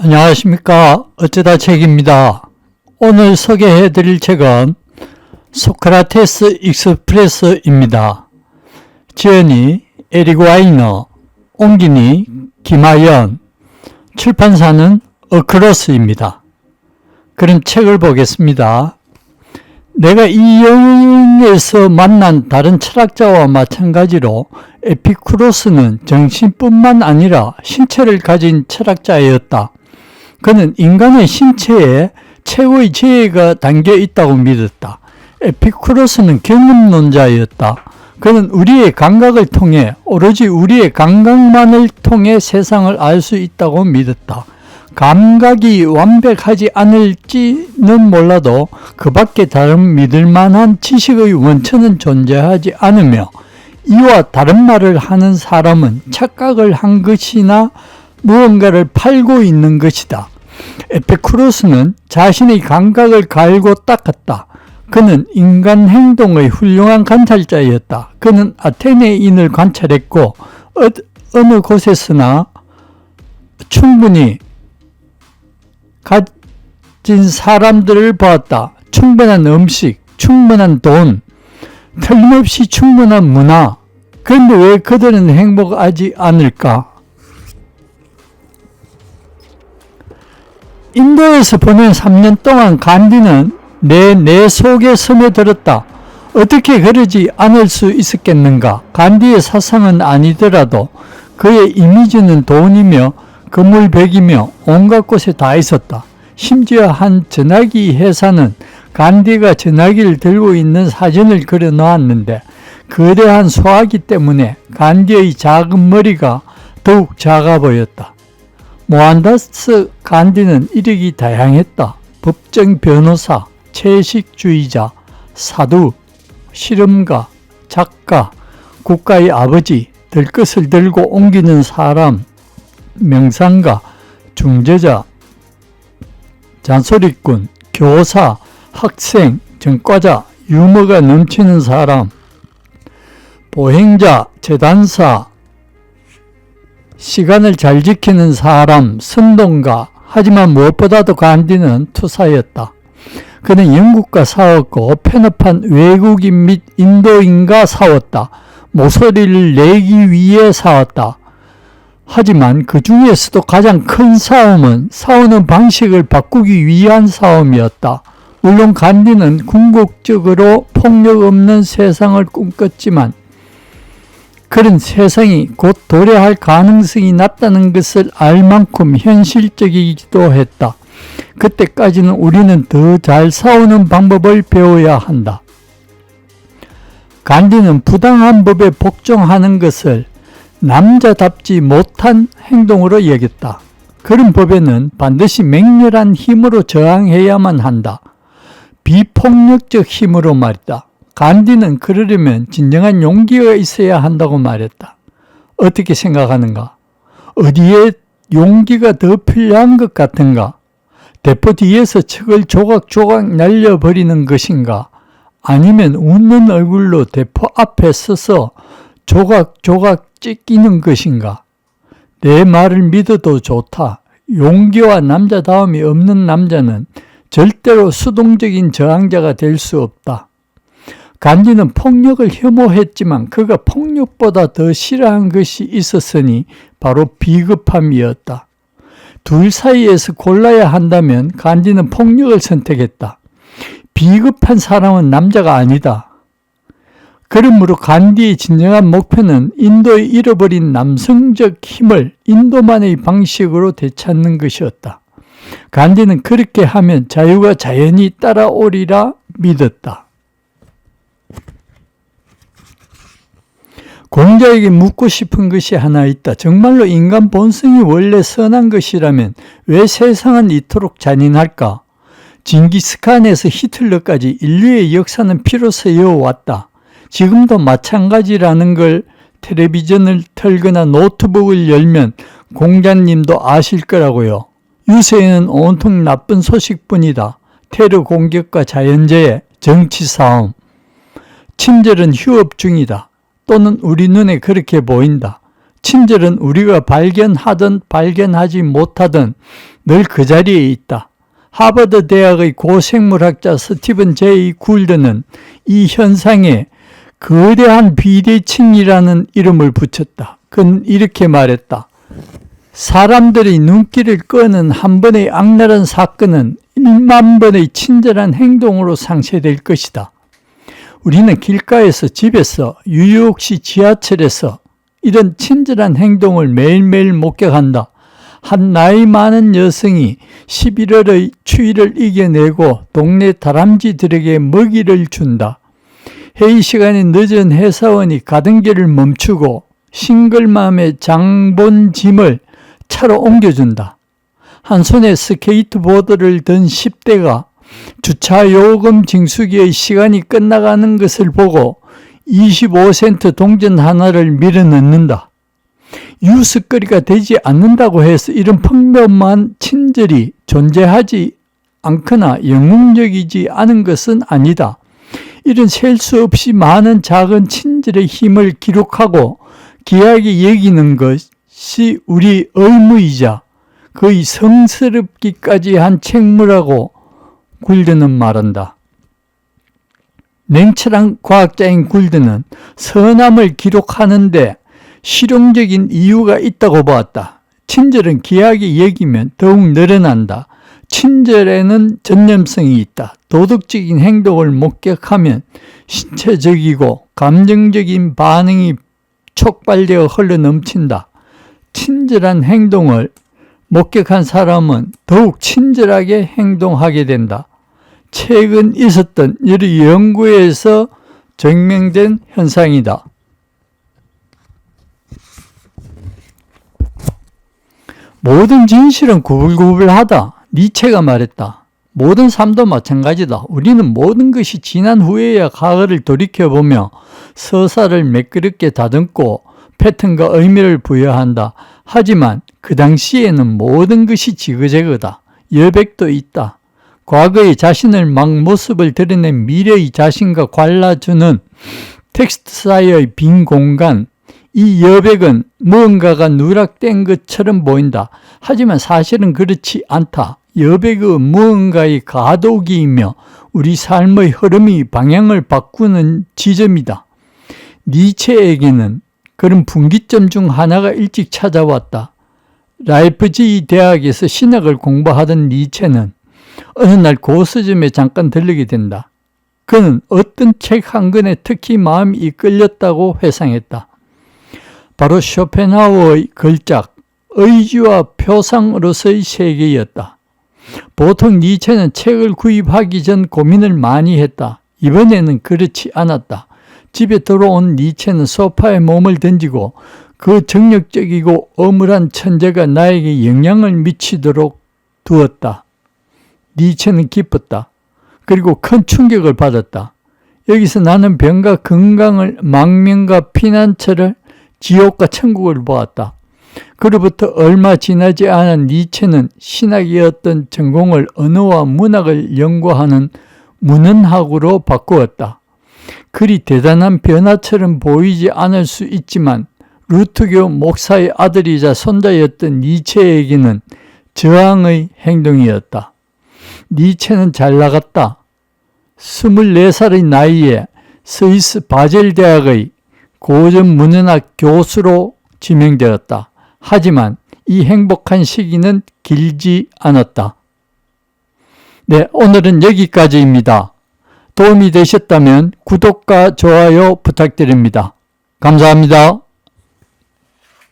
안녕하십니까. 어쩌다 책입니다. 오늘 소개해 드릴 책은 소크라테스 익스프레스입니다. 지연이 에릭 와이너, 옹기니 김하연, 출판사는 어크로스입니다. 그런 책을 보겠습니다. 내가 이 여행에서 만난 다른 철학자와 마찬가지로 에피쿠로스는 정신뿐만 아니라 신체를 가진 철학자였다. 그는 인간의 신체에 최고의 지혜가 담겨 있다고 믿었다. 에피쿠로스는 경험론자였다. 그는 우리의 감각을 통해 오로지 우리의 감각만을 통해 세상을 알 수 있다고 믿었다. 감각이 완벽하지 않을지는 몰라도 그 밖에 다른 믿을 만한 지식의 원천은 존재하지 않으며 이와 다른 말을 하는 사람은 착각을 한 것이나 무언가를 팔고 있는 것이다. 에피쿠로스는 자신의 감각을 갈고 닦았다. 그는 인간 행동의 훌륭한 관찰자였다. 그는 아테네인을 관찰했고 어, 어느 곳에서나 충분히 가진 사람들을 보았다. 충분한 음식, 충분한 돈, 틀림없이 충분한 문화. 그런데 왜 그들은 행복하지 않을까? 인도에서 보낸 3년 동안 간디는 내, 내 속에 스며들었다. 어떻게 그러지 않을 수 있었겠는가? 간디의 사상은 아니더라도 그의 이미지는 돈이며 건물백이며 온갖 곳에 다 있었다. 심지어 한 전화기 회사는 간디가 전화기를 들고 있는 사진을 그려 놓았는데 거대한 소화기 때문에 간디의 작은 머리가 더욱 작아 보였다. 모한다스 간디는 이력이 다양했다. 법정 변호사, 채식주의자, 사두, 실험가, 작가, 국가의 아버지, 들 것을 들고 옮기는 사람, 명상가, 중재자, 잔소리꾼, 교사, 학생, 전과자, 유머가 넘치는 사람, 보행자, 재단사, 시간을 잘 지키는 사람, 선동가, 하지만 무엇보다도 간디는 투사였다. 그는 영국과 싸웠고 편협한 외국인 및 인도인과 싸웠다. 모서리를 내기 위해 싸웠다. 하지만 그 중에서도 가장 큰 싸움은 싸우는 방식을 바꾸기 위한 싸움이었다. 물론 간디는 궁극적으로 폭력 없는 세상을 꿈꿨지만 그런 세상이 곧 도래할 가능성이 낮다는 것을 알 만큼 현실적이기도 했다. 그때까지는 우리는 더 잘 싸우는 방법을 배워야 한다. 간디는 부당한 법에 복종하는 것을 남자답지 못한 행동으로 여겼다. 그런 법에는 반드시 맹렬한 힘으로 저항해야만 한다. 비폭력적 힘으로 말이다. 간디는 그러려면 진정한 용기가 있어야 한다고 말했다. 어떻게 생각하는가? 어디에 용기가 더 필요한 것 같은가? 대포 뒤에서 척을 조각조각 날려버리는 것인가? 아니면 웃는 얼굴로 대포 앞에 서서 조각조각 찢기는 것인가? 내 말을 믿어도 좋다. 용기와 남자다움이 없는 남자는 절대로 수동적인 저항자가 될 수 없다. 간디는 폭력을 혐오했지만 그가 폭력보다 더 싫어한 것이 있었으니 바로 비겁함이었다. 둘 사이에서 골라야 한다면 간디는 폭력을 선택했다. 비겁한 사람은 남자가 아니다. 그러므로 간디의 진정한 목표는 인도의 잃어버린 남성적 힘을 인도만의 방식으로 되찾는 것이었다. 간디는 그렇게 하면 자유가 자연히 따라오리라 믿었다. 공자에게 묻고 싶은 것이 하나 있다. 정말로 인간 본성이 원래 선한 것이라면 왜 세상은 이토록 잔인할까? 징기스칸에서 히틀러까지 인류의 역사는 피로 새어왔다. 지금도 마찬가지라는 걸 텔레비전을 틀거나 노트북을 열면 공자님도 아실 거라고요. 유세에는 온통 나쁜 소식뿐이다. 테러 공격과 자연재해, 정치 싸움, 친절은 휴업 중이다. 또는 우리 눈에 그렇게 보인다. 친절은 우리가 발견하든 발견하지 못하든 늘 그 자리에 있다. 하버드 대학의 고생물학자 스티븐 제이 굴드는 이 현상에 거대한 비대칭이라는 이름을 붙였다. 그는 이렇게 말했다. 사람들이 눈길을 끄는 한 번의 악랄한 사건은 1만 번의 친절한 행동으로 상쇄될 것이다. 우리는 길가에서 집에서 뉴욕시 지하철에서 이런 친절한 행동을 매일매일 목격한다. 한 나이 많은 여성이 11월의 추위를 이겨내고 동네 다람쥐들에게 먹이를 준다. 회의 시간이 늦은 회사원이 가던 길을 멈추고 싱글맘에 장본 짐을 차로 옮겨준다. 한 손에 스케이트보드를 든 10대가 주차 요금 징수기의 시간이 끝나가는 것을 보고 25센트 동전 하나를 밀어 넣는다. 유스거리가 되지 않는다고 해서 이런 평범한 친절이 존재하지 않거나 영웅적이지 않은 것은 아니다. 이런 셀 수 없이 많은 작은 친절의 힘을 기록하고 귀하게 여기는 것이 우리 의무이자 거의 성스럽기까지 한 책무라고 굴드는 말한다. 냉철한 과학자인 굴드는 선함을 기록하는데 실용적인 이유가 있다고 보았다. 친절은 귀하게 여기면 더욱 늘어난다. 친절에는 전념성이 있다. 도덕적인 행동을 목격하면 신체적이고 감정적인 반응이 촉발되어 흘러 넘친다. 친절한 행동을 목격한 사람은 더욱 친절하게 행동하게 된다. 최근 있었던 여러 연구에서 증명된 현상이다. 모든 진실은 구불구불하다. 니체가 말했다. 모든 삶도 마찬가지다. 우리는 모든 것이 지난 후에야 과거를 돌이켜보며 서사를 매끄럽게 다듬고 패턴과 의미를 부여한다. 하지만 그 당시에는 모든 것이 지그재그다. 여백도 있다. 과거의 자신을 막 모습을 드러낸 미래의 자신과 관라주는 텍스트 사이의 빈 공간, 이 여백은 무언가가 누락된 것처럼 보인다. 하지만 사실은 그렇지 않다. 여백은 무언가의 가독이이며 우리 삶의 흐름이 방향을 바꾸는 지점이다. 니체에게는 그런 분기점 중 하나가 일찍 찾아왔다. 라이프지 대학에서 신학을 공부하던 니체는 어느 날 고서점에 잠깐 들르게 된다. 그는 어떤 책 한 권에 특히 마음이 이끌렸다고 회상했다. 바로 쇼펜하우어의 걸작 의지와 표상으로서의 세계였다. 보통 니체는 책을 구입하기 전 고민을 많이 했다. 이번에는 그렇지 않았다. 집에 들어온 니체는 소파에 몸을 던지고 그 정력적이고 어물한 천재가 나에게 영향을 미치도록 두었다. 니체는 기뻤다. 그리고 큰 충격을 받았다. 여기서 나는 병과 건강을 망명과 피난처를 지옥과 천국을 보았다. 그로부터 얼마 지나지 않은 니체는 신학이었던 전공을 언어와 문학을 연구하는 문헌학으로 바꾸었다. 그리 대단한 변화처럼 보이지 않을 수 있지만 루트교 목사의 아들이자 손자였던 니체에게는 저항의 행동이었다. 니체는 잘 나갔다. 24살의 나이에 스위스 바젤 대학의 고전 문헌학 교수로 지명되었다. 하지만 이 행복한 시기는 길지 않았다. 네, 오늘은 여기까지입니다. 도움이 되셨다면 구독과 좋아요 부탁드립니다. 감사합니다.